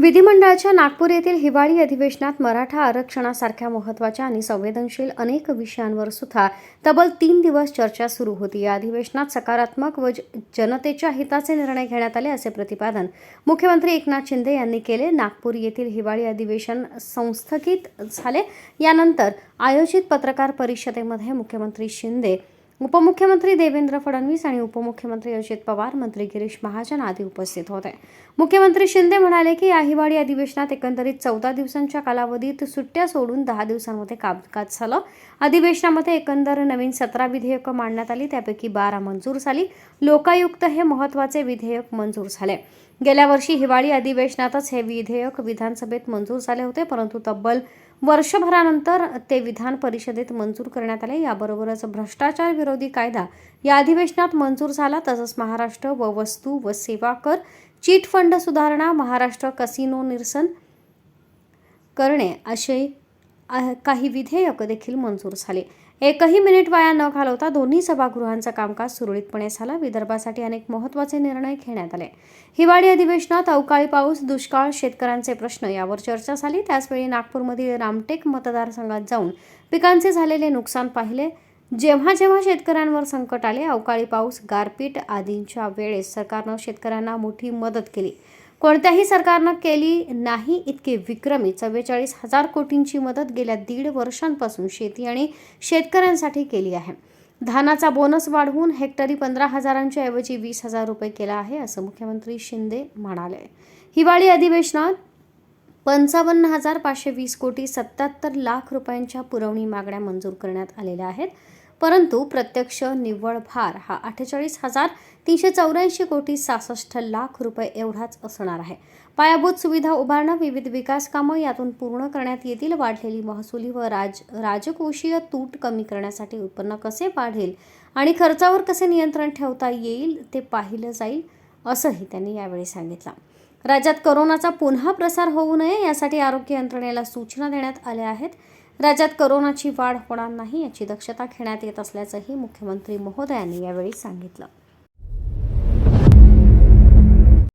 विधिमंडळाच्या नागपूर येथील हिवाळी अधिवेशनात मराठा आरक्षणासारख्या महत्त्वाच्या आणि संवेदनशील अनेक विषयांवर सुद्धा तब्बल तीन दिवस चर्चा सुरू होती. या अधिवेशनात सकारात्मक व ज- जनतेच्या हिताचे निर्णय घेण्यात आले असे प्रतिपादन मुख्यमंत्री एकनाथ शिंदे यांनी केले. नागपूर येथील हिवाळी अधिवेशन संस्थगित झाले. यानंतर आयोजित पत्रकार परिषदेमध्ये मुख्यमंत्री शिंदे उपमुख्यमंत्री देवेंद्र फडणवीस आणि उपमुख्यमंत्री अजित पवार मंत्री गिरीश महाजन आदी उपस्थित होते. मुख्यमंत्री शिंदे म्हणाले की या हिवाळी अधिवेशनात एकंदरीत चौदा दिवसांच्या कालावधीत सुट्ट्या सोडून दहा दिवसांमध्ये कामकाज झालं. अधिवेशनामध्ये एकंदर नवीन सतरा विधेयकं मांडण्यात आली त्यापैकी बारा मंजूर झाली. लोकायुक्त हे महत्त्वाचे विधेयक मंजूर झाले. गेल्या वर्षी हिवाळी अधिवेशनातच हे विधेयक विधानसभेत मंजूर झाले होते परंतु तब्बल वर्षभरानंतर ते विधान परिषदेत मंजूर करण्यात आले. याबरोबरच भ्रष्टाचार विरोधी कायदा या अधिवेशनात मंजूर झाला. तसंच महाराष्ट्र व वस्तू व सेवा कर चीट फंड सुधारणा महाराष्ट्र कसिनो निरसन करणे असे काही विधेयक देखील मंजूर झाले. एकही मिनिट वाया न घालवता दोन्ही सभागृहांचं कामकाज सुरळीतपणे झालं. विदर्भासाठी अनेक महत्त्वाचे निर्णय घेण्यात आले. हिवाळी अधिवेशनात अवकाळी पाऊस दुष्काळ शेतकऱ्यांचे प्रश्न यावर चर्चा झाली. त्याचवेळी नागपूरमधील रामटेक मतदारसंघात जाऊन पिकांचे झालेले नुकसान पाहिले. जेव्हा जेव्हा शेतकऱ्यांवर संकट आले अवकाळी पाऊस गारपीट आदींच्या वेळेस सरकारनं शेतकऱ्यांना मोठी मदत केली. कोणत्याही सरकारनं केली नाही इतकी विक्रमी. चव्वेचाळीस हजार कोटींची मदत गेल्या दीड वर्षांपासून शेती आणि शेतकऱ्यांसाठी केली आहे. धानाचा बोनस वाढवून हेक्टरी पंधरा हजारांच्या ऐवजी वीस हजार रुपये केला आहे असं मुख्यमंत्री शिंदे म्हणाले. हिवाळी अधिवेशनात पंचावन्न हजार पाचशे वीस कोटी सत्याहत्तर लाख रुपयांच्या पुरवणी मागण्या मंजूर करण्यात आलेल्या आहेत. परंतु प्रत्यक्ष निव्वळ भार हा अठ्ठेचाळीस हजार तीनशे चौऱ्याऐंशी कोटी सहासष्ट लाख रुपये एवढाच असणार आहे. पायाभूत सुविधा उभारणं विविध विकास कामं यातून पूर्ण करण्यात येतील. वाढलेली महसुली व राज राजकोषीय तूट कमी करण्यासाठी उत्पन्न कसे वाढेल आणि खर्चावर कसे नियंत्रण ठेवता येईल ते पाहिलं जाईल असंही त्यांनी यावेळी सांगितलं. राज्यात करोनाचा पुन्हा प्रसार होऊ नये यासाठी आरोग्य यंत्रणेला सूचना देण्यात आल्या आहेत. राज्यात करोनाची वाढ होणार नाही याची दक्षता घेण्यात येत असल्याचंही मुख्यमंत्री महोदयांनी यावेळी सांगितलं.